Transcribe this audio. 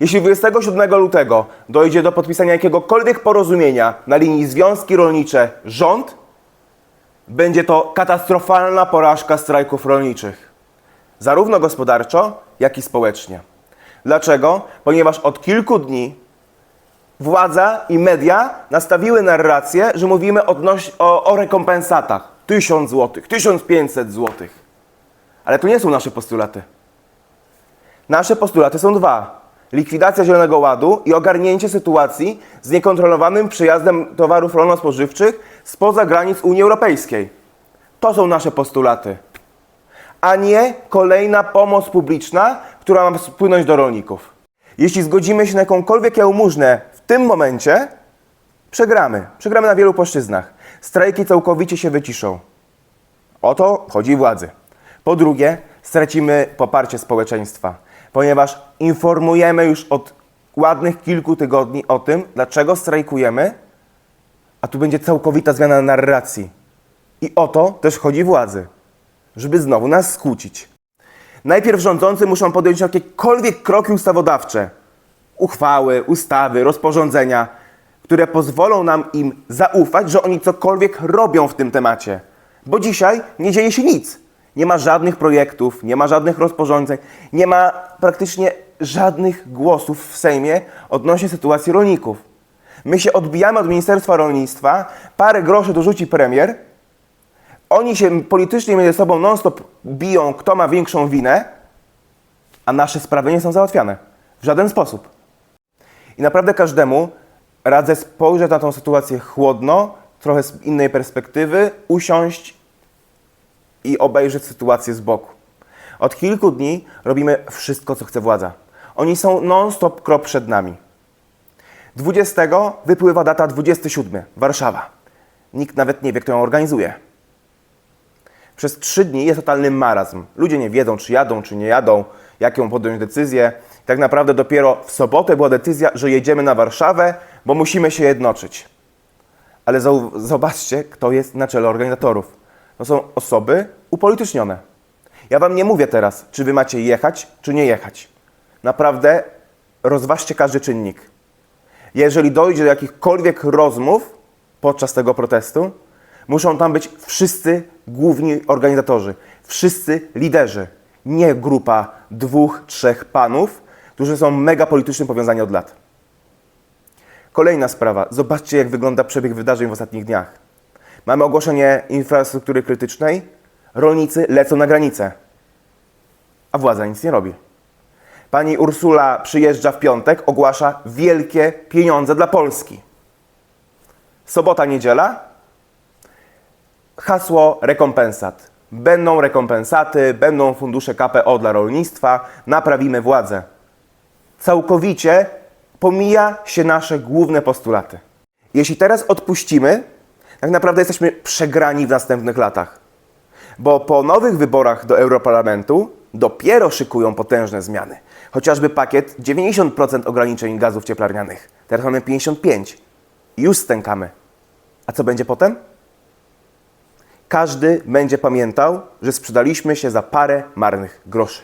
Jeśli 27 lutego dojdzie do podpisania jakiegokolwiek porozumienia na linii Związki Rolnicze rząd, będzie to katastrofalna porażka strajków rolniczych. Zarówno gospodarczo, jak i społecznie. Dlaczego? Ponieważ od kilku dni władza i media nastawiły narrację, że mówimy o, o rekompensatach. 1000 zł, 1500 zł. Ale to nie są nasze postulaty. Nasze postulaty są dwa. Likwidacja Zielonego Ładu i ogarnięcie sytuacji z niekontrolowanym przyjazdem towarów rolno-spożywczych spoza granic Unii Europejskiej. To są nasze postulaty. A nie kolejna pomoc publiczna, która ma spłynąć do rolników. Jeśli zgodzimy się na jakąkolwiek jałmużnę w tym momencie, przegramy. Przegramy na wielu płaszczyznach. Strajki całkowicie się wyciszą. O to chodzi władzy. Po drugie, stracimy poparcie społeczeństwa, ponieważ informujemy już od ładnych kilku tygodni o tym, dlaczego strajkujemy, a tu będzie całkowita zmiana narracji. I o to też chodzi władzy, żeby znowu nas skłócić. Najpierw rządzący muszą podjąć jakiekolwiek kroki ustawodawcze, uchwały, ustawy, rozporządzenia, które pozwolą nam im zaufać, że oni cokolwiek robią w tym temacie. Bo dzisiaj nie dzieje się nic. Nie ma żadnych projektów, nie ma żadnych rozporządzeń, nie ma praktycznie żadnych głosów w Sejmie odnośnie sytuacji rolników. My się odbijamy od Ministerstwa Rolnictwa, parę groszy dorzuci premier, oni się politycznie między sobą non-stop biją, kto ma większą winę, a nasze sprawy nie są załatwiane w żaden sposób. I naprawdę każdemu radzę spojrzeć na tą sytuację chłodno, trochę z innej perspektywy, usiąść i obejrzeć sytuację z boku. Od kilku dni robimy wszystko, co chce władza. Oni są non-stop krok przed nami. 20 wypływa data 27, Warszawa. Nikt nawet nie wie, kto ją organizuje. Przez trzy dni jest totalny marazm. Ludzie nie wiedzą, czy jadą, czy nie jadą, jaką podjąć decyzję. Tak naprawdę dopiero w sobotę była decyzja, że jedziemy na Warszawę, bo musimy się jednoczyć. Ale zobaczcie, kto jest na czele organizatorów. To są osoby upolitycznione. Ja wam nie mówię teraz, czy wy macie jechać, czy nie jechać. Naprawdę rozważcie każdy czynnik. Jeżeli dojdzie do jakichkolwiek rozmów podczas tego protestu, muszą tam być wszyscy główni organizatorzy, wszyscy liderzy, nie grupa dwóch, trzech panów, którzy są mega politycznie powiązani od lat. Kolejna sprawa. Zobaczcie, jak wygląda przebieg wydarzeń w ostatnich dniach. Mamy ogłoszenie infrastruktury krytycznej, rolnicy lecą na granicę, a władza nic nie robi. Pani Ursula przyjeżdża w piątek, ogłasza wielkie pieniądze dla Polski. Sobota, niedziela, hasło rekompensat. Będą rekompensaty, będą fundusze KPO dla rolnictwa, naprawimy władzę. Całkowicie pomija się nasze główne postulaty. Jeśli teraz odpuścimy, tak naprawdę jesteśmy przegrani w następnych latach. Bo po nowych wyborach do Europarlamentu dopiero szykują potężne zmiany. Chociażby pakiet 90% ograniczeń gazów cieplarnianych. Teraz mamy 55%. Już stękamy. A co będzie potem? Każdy będzie pamiętał, że sprzedaliśmy się za parę marnych groszy.